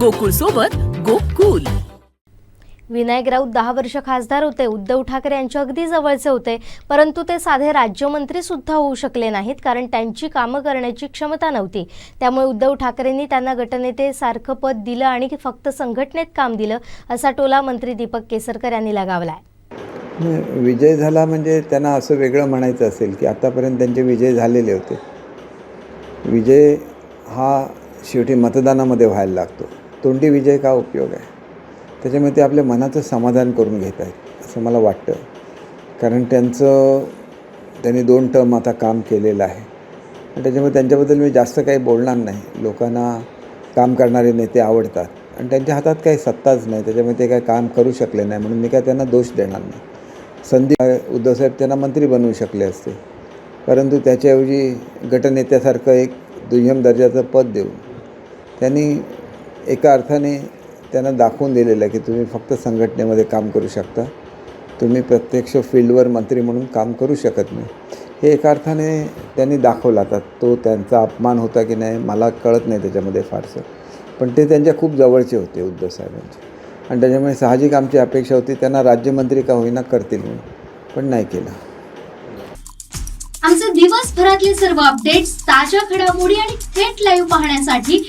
गोकुळ सोबत गोकुल. विनायक राऊत दहा वर्ष खासदार होते. उद्धव ठाकरे यांच्या अगदी जवळचे होते. परंतु ते साधे राज्यमंत्री सुद्धा होऊ शकले नाहीत कारण त्यांची कामं करण्याची क्षमता नव्हती. त्यामुळे उद्धव ठाकरेंनी त्यांना गटनेते सारखं पद दिलं आणि फक्त संघटनेत काम दिलं असा टोला मंत्री दीपक केसरकर यांनी लगावलाय. विजय झाला म्हणजे त्यांना असं वेगळं म्हणायचं असेल की आतापर्यंत त्यांचे विजय झालेले होते. विजय हा शेवटी मतदानामध्ये व्हायला लागतो. तोंडी विजय का उपयोग आहे? त्याच्यामुळे ते आपल्या मनाचं समाधान करून घेत आहेत असं मला वाटतं. कारण त्यांचं त्यांनी दोन टर्म आता काम केलेलं आहे. आणि त्याच्यामुळे त्यांच्याबद्दल मी जास्त काही बोलणार नाही. लोकांना काम करणारे नेते आवडतात. आणि त्यांच्या हातात काही सत्ताच नाही. त्याच्यामुळे ते काय काम करू शकले नाही. म्हणून मी काय त्यांना दोष देणार नाही. संधी उद्धवसाहेब त्यांना मंत्री बनवू शकले असते. परंतु त्याच्याऐवजी गटनेत्यासारखं एक दुय्यम दर्जाचं पद देऊन त्यांनी एका अर्थाने त्यांना दाखवून दिलेलं आहे की तुम्ही फक्त संघटनेमध्ये काम करू शकता. तुम्ही प्रत्यक्ष फील्डवर मंत्री म्हणून काम करू शकत नाही. हे एका अर्थाने त्यांनी दाखवलं आता तो त्यांचा अपमान होता की नाही मला कळत नाही त्याच्यामध्ये फारसं. पण ते त्यांच्या खूप जवळचे होते उद्धव साहेबांचे. आणि त्याच्यामुळे साहजिक आमची अपेक्षा होती त्यांना राज्यमंत्री का होईना करतील म्हणून. पण नाही केलं. आमचे दिवसभरातले सर्व अपडेट्स ताज्या घडामोडी आणि थेट लाईव्ह पाहण्यासाठी